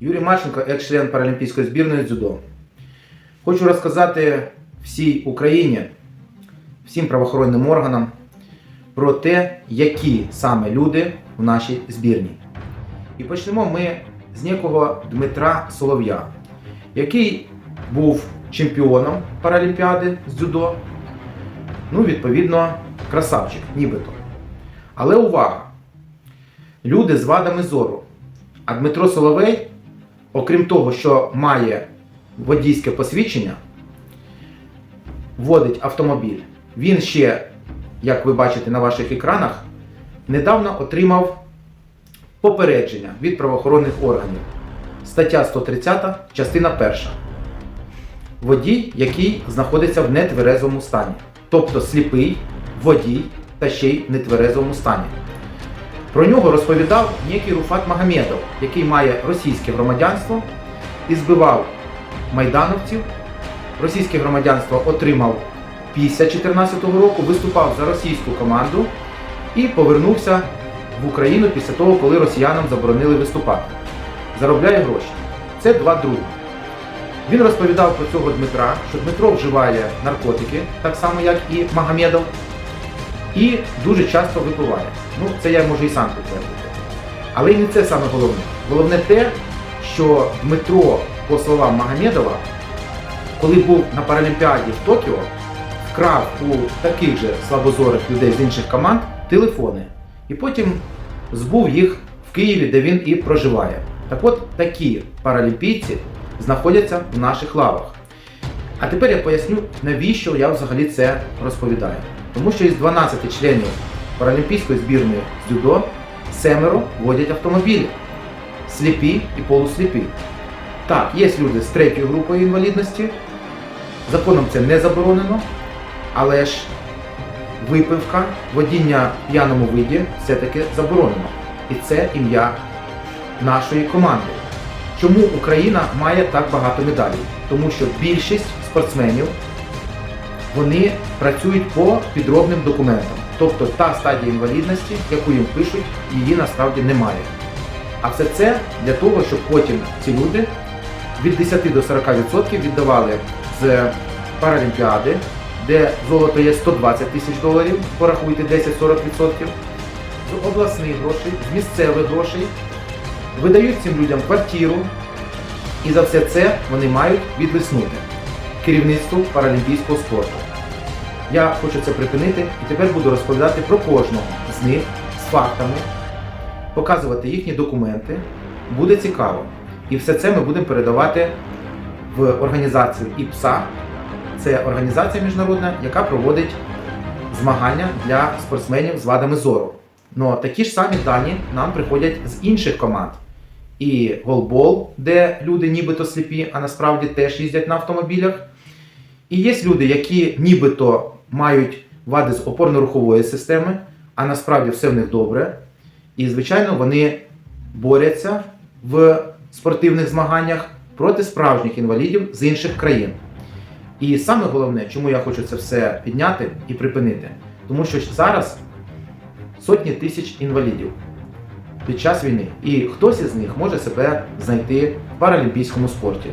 Юрій Марченко, екс-член Паралімпійської збірної дзюдо. Хочу розказати всій Україні, всім правоохоронним органам про те, які саме люди в нашій збірні. І почнемо ми з некого Дмитра Солов'я, який був чемпіоном Паралімпіади з дзюдо. Ну, відповідно, красавчик, нібито. Але увага! Люди з вадами зору. А Дмитро Соловей, окрім того, що має водійське посвідчення, водить автомобіль. Він ще, як ви бачите на ваших екранах, недавно отримав попередження від правоохоронних органів. Стаття 130, частина 1. Водій, який знаходиться в нетверезому стані. Тобто сліпий водій та ще й в нетверезому стані. Про нього розповідав некий Руфат Магомедов, який має російське громадянство і збивав майдановців. Російське громадянство отримав після 2014 року, виступав за російську команду і повернувся в Україну після того, коли росіянам заборонили виступати. Заробляє гроші. Це два друга. Він розповідав про цього Дмитра, що Дмитро вживає наркотики, так само як і Магомедов, і дуже часто випиває. Ну, це я можу і сам підтвердити. Але і не це саме головне. Головне те, що Дмитро, по словам Магомедова, коли був на Паралімпіаді в Токіо, вкрав у таких же слабозорих людей з інших команд телефони. І потім збув їх в Києві, де він і проживає. Так от такі паралімпійці знаходяться в наших лавах. А тепер я поясню, навіщо я взагалі це розповідаю. Тому що із 12 членів паралімпійської збірної з дзюдо семеро водять автомобілі. Сліпі і полусліпі. Так, є люди з третьою групою інвалідності. Законом це не заборонено, але ж випивка, водіння в п'яному виді все-таки заборонено. І це ім'я нашої команди. Чому Україна має так багато медалей? Тому що більшість спортсменів вони працюють по підробним документам. Тобто та стадія інвалідності, яку їм пишуть, її насправді немає. А все це для того, щоб потім ці люди від 10 до 40% віддавали з Паралімпіади, де золото є 120 тисяч доларів, порахуйте 10-40%, з обласних грошей, з місцевих грошей, видають цим людям квартиру, і за все це вони мають відлиснути керівництву паралімпійського спорту. Я хочу це припинити і тепер буду розповідати про кожного з них з фактами, показувати їхні документи. Буде цікаво. І все це ми будемо передавати в організацію ІПСА. Це організація міжнародна, яка проводить змагання для спортсменів з вадами зору. Ну такі ж самі дані нам приходять з інших команд. І голбол, де люди нібито сліпі, а насправді теж їздять на автомобілях. І є люди, які нібито мають вади з опорно-рухової системи, а насправді все в них добре. І, звичайно, вони борються в спортивних змаганнях проти справжніх інвалідів з інших країн. І саме головне, чому я хочу це все підняти і припинити, тому що зараз сотні тисяч інвалідів під час війни, і хтось із них може себе знайти в паралімпійському спорті.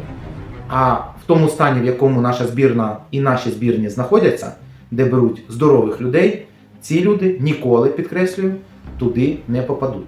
А тому стані, в якому наша збірна і наші збірні знаходяться, де беруть здорових людей, ці люди ніколи, підкреслюю, туди не попадуть.